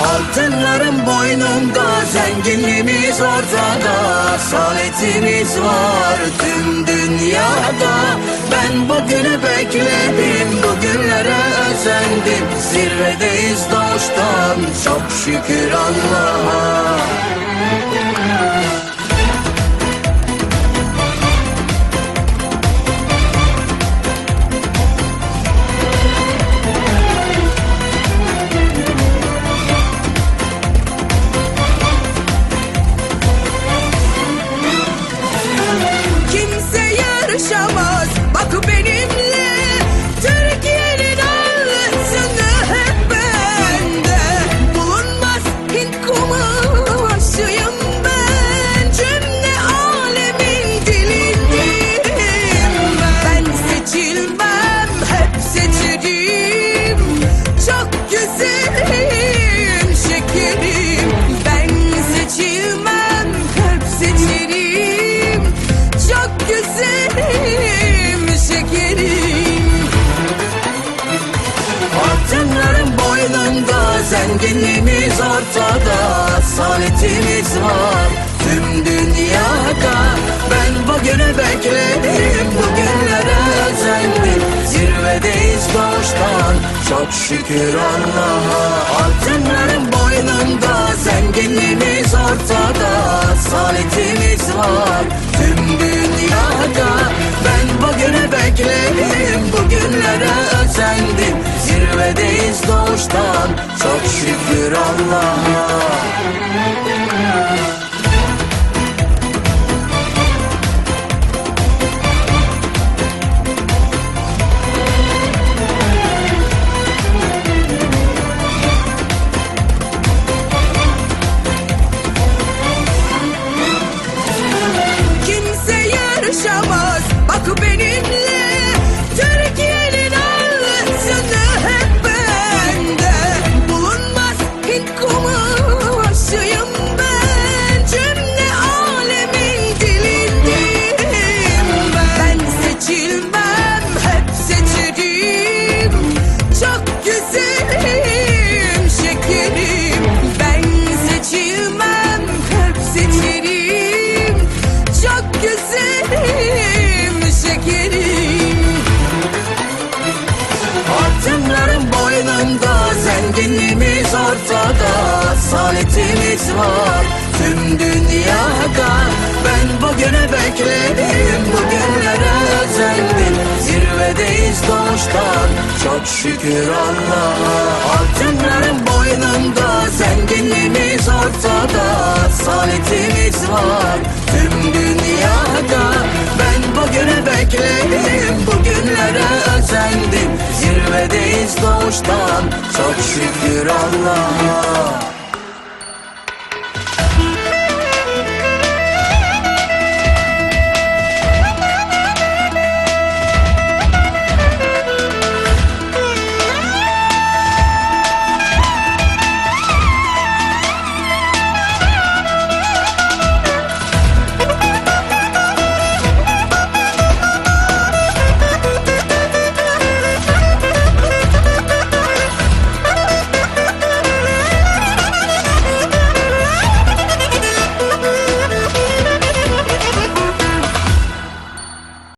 Altınlarım boynumda Zenginliğimiz ortada Saadetimiz var tüm dünyada. Ben bugünü bekledim Bugünlere özendim. Zirvedeyiz doğuştan Çok şükür Allah'a yarışamaz güzelim şekerim. Altınlarım boynunda Zenginliğimiz ortada Saadetimiz var tüm dünyada. Ben bugünü bekledim Bugünlere özendim. Zirvedeyiz doğuştan Çok şükür Allah'a. Altınlarım boynunda Zenginliğimiz ortada Saadetimiz var dünyada Ben bugünü bekledim Bugünlere özendim. Zirvedeyiz doğuştan Çok şükür Allah'a güzelim şekerim. Ben seçilmem hep seçerim. Çok güzelim şekerim. Altınlarım boynunda Zenginliğimiz ortada. Saadetimiz var tüm dünyada. Ben bugünü bekledim Bugünlere özendim Zirvedeyiz doğuştan? Çok şükür Allah'a. Altınlarım boynunda Zenginliğimiz ortada. Saadetimiz var tüm dünyada. Ben bugünü bekledim Bugünlere özendim. Zirvedeyiz doğuştan. Çok şükür Allah'a